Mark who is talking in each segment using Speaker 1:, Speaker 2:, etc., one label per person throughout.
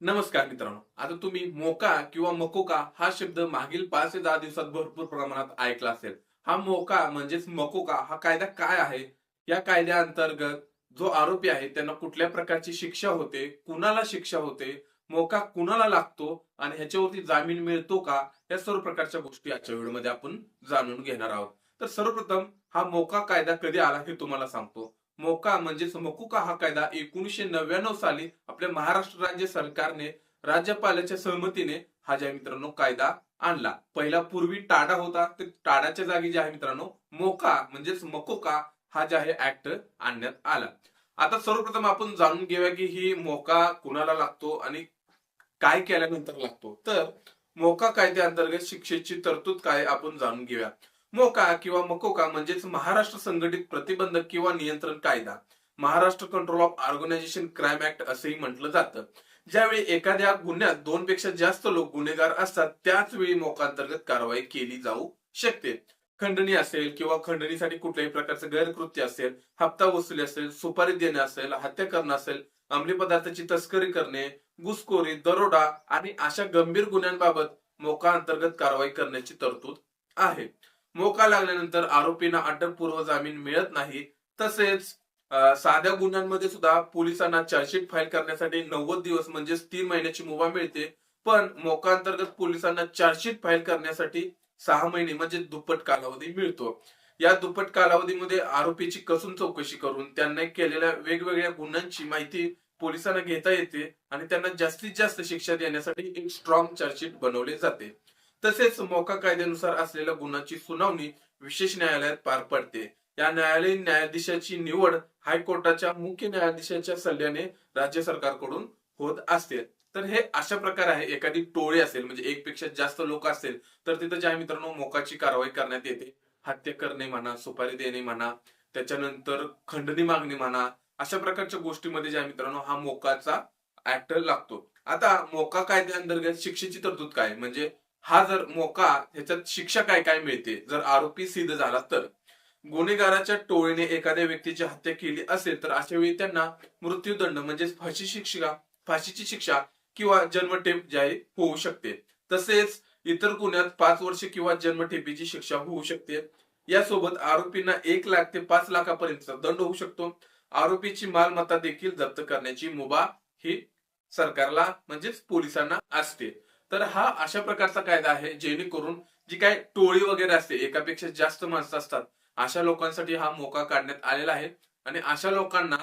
Speaker 1: नमस्कार मित्रांनो. आता तुम्ही मोका किंवा मकोका हा शब्द मागील पाच ते दहा दिवसात भरपूर प्रमाणात ऐकला असेल. हा मोका म्हणजेच मकोका हा कायदा काय आहे? या कायद्याअंतर्गत जो आरोपी आहे त्यांना कुठल्या प्रकारची शिक्षा होते? कुणाला शिक्षा होते? मोका कुणाला लागतो? आणि ह्याच्यावरती जामीन मिळतो का? या सर्व प्रकारच्या गोष्टी आजच्या व्हिडिओमध्ये आपण जाणून घेणार आहोत. तर सर्वप्रथम हा मोका कायदा कधी आला हे तुम्हाला सांगतो. मोका म्हणजेच मकुका हा कायदा एकोणीसशे नव्याण्णव साली आपल्या महाराष्ट्र राज्य सरकारने राज्यपालाच्या सहमतीने हा ज्या मित्रांनो कायदा आणला. पहिला पूर्वी टाडा होता तर टाडाच्या जागी जे आहे मित्रांनो मोका म्हणजेच मकोका हा जे आहे ऍक्ट आणण्यात आला. आता सर्वप्रथम आपण जाणून घेऊया की ही मोका कुणाला लागतो आणि काय केल्यानंतर लागतो. तर मोका कायद्याअंतर्गत शिक्षेची तरतूद काय आपण जाणून घेऊया. मोका किंवा मकोका म्हणजेच महाराष्ट्र संघटित प्रतिबंधक किंवा नियंत्रण कायदा. Maharashtra control of organisation crime act असंही म्हटलं जातं. ज्यावेळी एखाद्या गुन्ह्यात दोन पेक्षा जास्त लोक गुन्हेगार असतात त्याच वेळी मोकांतर्गत कारवाई केली जाऊ शकते. खंडणी असेल किंवा खंडणीसाठी कुठल्याही प्रकारचं गैरकृत्य असेल हप्ता वसुली असेल सुपारी देणे असेल हत्या करणं असेल अंमली पदार्थाची तस्करी करणे घुसखोरी दरोडा आणि अशा गंभीर गुन्ह्यांबाबत मोका अंतर्गत कारवाई करण्याची तरतूद आहे. मोका लागल्यानंतर आरोपींना अटकपूर्व जामीन मिळत नाही. तसेच साध्या गुन्ह्यांमध्ये सुद्धा पोलिसांना चार्जशीट फाईल करण्यासाठी नव्वद दिवस म्हणजेच तीन महिन्याची मुभा मिळते. पण मोका अंतर्गत पोलिसांना चार्जशीट फाईल करण्यासाठी सहा महिने म्हणजे दुप्पट कालावधी मिळतो. या दुप्पट कालावधीमध्ये आरोपीची कसून चौकशी करून त्यांना केलेल्या वेगवेगळ्या गुन्ह्यांची माहिती पोलिसांना घेता येते आणि त्यांना जास्तीत जास्त शिक्षा देण्यासाठी एक स्ट्रॉंग चार्जशीट बनवले जाते. तसेच मोका कायद्यानुसार असलेल्या गुन्ह्याची सुनावणी विशेष न्यायालयात पार पडते. या न्यायालयीन न्यायाधीशाची निवड हायकोर्टाच्या मुख्य न्यायाधीशाच्या सल्ल्याने राज्य सरकारकडून होत असते. तर हे अशा प्रकारे आहे एखादी टोळी असेल म्हणजे एक पेक्षा जास्त लोक असेल तर तिथं ज्या मित्रांनो मोकाची कारवाई करण्यात येते. हत्या करणे म्हणा सुपारी देणे म्हणा त्याच्यानंतर खंडणी मागणी म्हणा अशा प्रकारच्या गोष्टीमध्ये ज्या मित्रांनो हा मोकाचा ऍक्ट लागतो. आता मोका कायद्याअंतर्गत शिक्षेची तरतूद काय? म्हणजे हा जर मोका ह्याच्यात शिक्षा काय काय मिळते? जर आरोपी सिद्ध झाला तर? गुन्हेगाराच्या टोळीने एखाद्या व्यक्तीची हत्या केली असेल तर अशा वेळी त्यांना मृत्यूदंड म्हणजे फाशी शिक्षा फाशीची शिक्षा किंवा जन्मठेप जाहीर होऊ शकते. तसेच इतर गुन्ह्यात पाच वर्ष किंवा जन्मठेपीची शिक्षा होऊ शकते. यासोबत आरोपींना एक लाख ते पाच लाखापर्यंतचा दंड होऊ शकतो. आरोपीची मालमत्ता देखील जप्त करण्याची मुभा ही सरकारला म्हणजेच पोलिसांना असते. तर हा अशा प्रकारचा कायदा आहे जेणेकरून जी काय टोळी वगैरे असते एकापेक्षा जास्त माणसं असतात अशा लोकांसाठी हा मोका काढण्यात आलेला आहे. आणि अशा लोकांना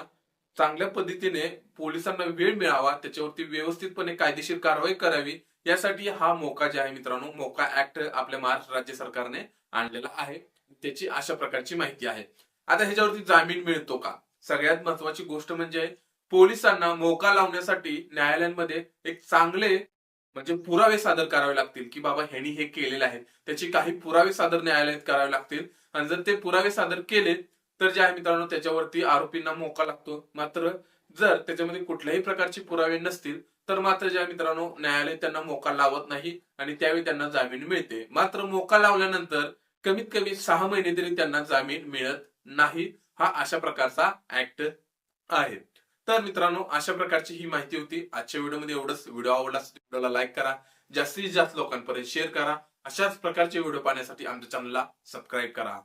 Speaker 1: चांगल्या पद्धतीने पोलिसांना वेळ मिळावा त्याच्यावरती व्यवस्थितपणे कायदेशीर कारवाई करावी यासाठी हा मोका जे आहे मित्रांनो मोका ऍक्ट आपल्या महाराष्ट्र राज्य सरकारने आणलेला आहे. त्याची अशा प्रकारची माहिती आहे. आता ह्याच्यावरती जामीन मिळतो का? सगळ्यात महत्वाची गोष्ट म्हणजे पोलिसांना मोका लावण्यासाठी न्यायालयांमध्ये एक चांगले म्हणजे पुरावे सादर करावे लागतील की बाबा ह्यांनी हे केलेलं आहे. त्याचे काही पुरावे सादर न्यायालयात करावे लागतील. आणि जर ते पुरावे सादर केले तर जे आहे मित्रांनो त्याच्यावरती आरोपींना मोका लागतो. मात्र जर त्याच्यामध्ये कुठल्याही प्रकारचे पुरावे नसतील तर मात्र ज्या मित्रांनो न्यायालय त्यांना मोका लावत नाही आणि त्यावेळी त्यांना जामीन मिळते. मात्र मोका लावल्यानंतर कमीत कमी सहा महिने तरी त्यांना जामीन मिळत नाही. हा अशा प्रकारचा ऍक्ट आहे. तर मित्रांनो अशा प्रकारची ही माहिती होती. आजच्या व्हिडिओमध्ये एवढंच. व्हिडिओ आवडला असेल व्हिडिओला लाईक करा. जास्तीत जास्त लोकांपर्यंत शेअर करा. अशाच प्रकारचे व्हिडिओ पाहण्यासाठी आमच्या चॅनलला सबस्क्राईब करा.